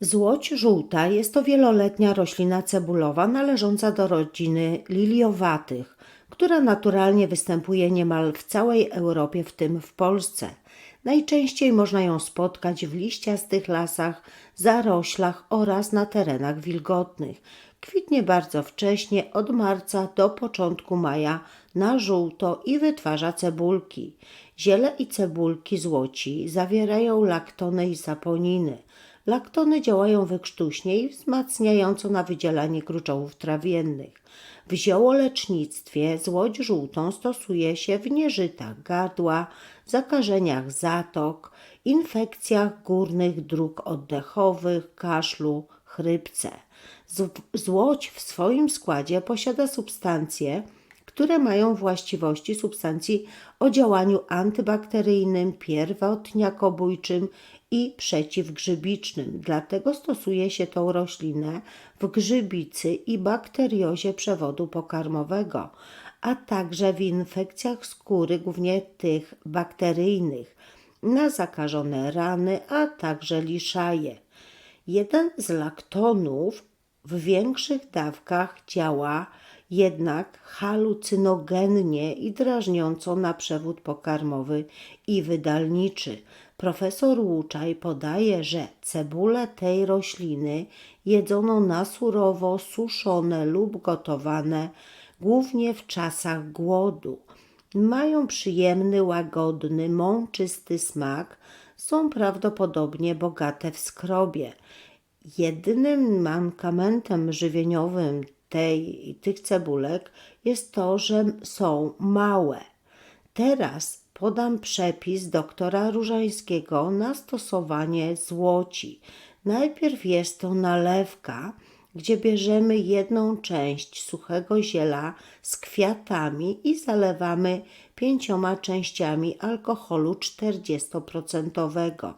Złoć żółta jest to wieloletnia roślina cebulowa należąca do rodziny liliowatych, która naturalnie występuje niemal w całej Europie, w tym w Polsce. Najczęściej można ją spotkać w liściastych lasach, zaroślach oraz na terenach wilgotnych. Kwitnie bardzo wcześnie, od marca do początku maja na żółto i wytwarza cebulki. Ziele i cebulki złoci zawierają laktony i saponiny. Laktony działają wykrztuśnie i wzmacniająco na wydzielanie gruczołów trawiennych. W ziołolecznictwie złoć żółtą stosuje się w nieżytach gardła, zakażeniach zatok, infekcjach górnych dróg oddechowych, kaszlu, chrypce. Z- Złoć w swoim składzie posiada substancje, które mają właściwości substancji o działaniu antybakteryjnym, pierwotniakobójczym i przeciwgrzybicznym. Dlatego stosuje się tą roślinę w grzybicy i bakteriozie przewodu pokarmowego, a także w infekcjach skóry, głównie tych bakteryjnych, na zakażone rany, a także liszaje. Jeden z laktonów w większych dawkach działa jednak halucynogennie i drażniąco na przewód pokarmowy i wydalniczy. Profesor Łuczaj podaje, że cebule tej rośliny jedzono na surowo, suszone lub gotowane, głównie w czasach głodu. Mają przyjemny, łagodny, mączysty smak, są prawdopodobnie bogate w skrobie. Jedynym mankamentem żywieniowym tej, tych cebulek jest to, że są małe. Teraz podam przepis doktora Różańskiego na stosowanie złoci. Najpierw jest to nalewka, gdzie bierzemy jedną część suchego ziela z kwiatami i zalewamy pięcioma częściami alkoholu 40%.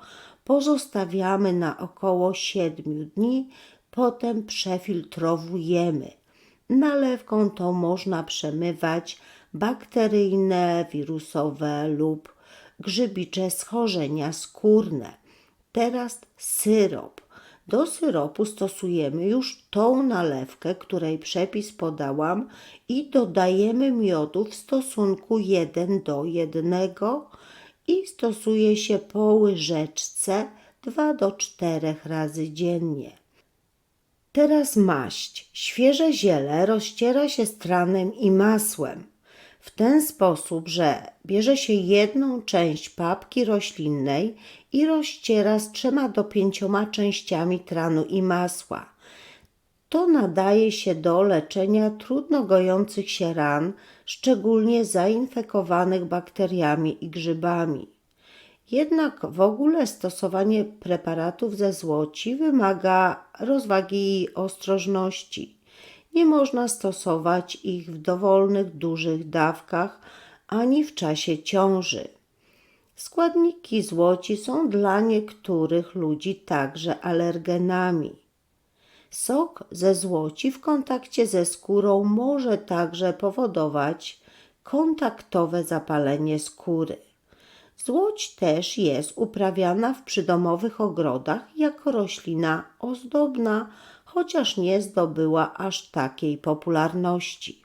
Pozostawiamy na około 7 dni, potem przefiltrowujemy. Nalewką tą można przemywać bakteryjne, wirusowe lub grzybicze schorzenia skórne. Teraz syrop. Do syropu stosujemy już tą nalewkę, której przepis podałam i dodajemy miodu w stosunku 1 do 1 i stosuje się po łyżeczce 2 do 4 razy dziennie. Teraz maść. Świeże ziele rozciera się stranem i masłem. W ten sposób, że bierze się jedną część papki roślinnej i rozciera z trzema do pięcioma częściami tranu i masła. To nadaje się do leczenia trudno gojących się ran, szczególnie zainfekowanych bakteriami i grzybami. Jednak w ogóle stosowanie preparatów ze złoci wymaga rozwagi i ostrożności. Nie można stosować ich w dowolnych dużych dawkach ani w czasie ciąży. Składniki złoci są dla niektórych ludzi także alergenami. Sok ze złoci w kontakcie ze skórą może także powodować kontaktowe zapalenie skóry. Złoć też jest uprawiana w przydomowych ogrodach jako roślina ozdobna, chociaż nie zdobyła aż takiej popularności.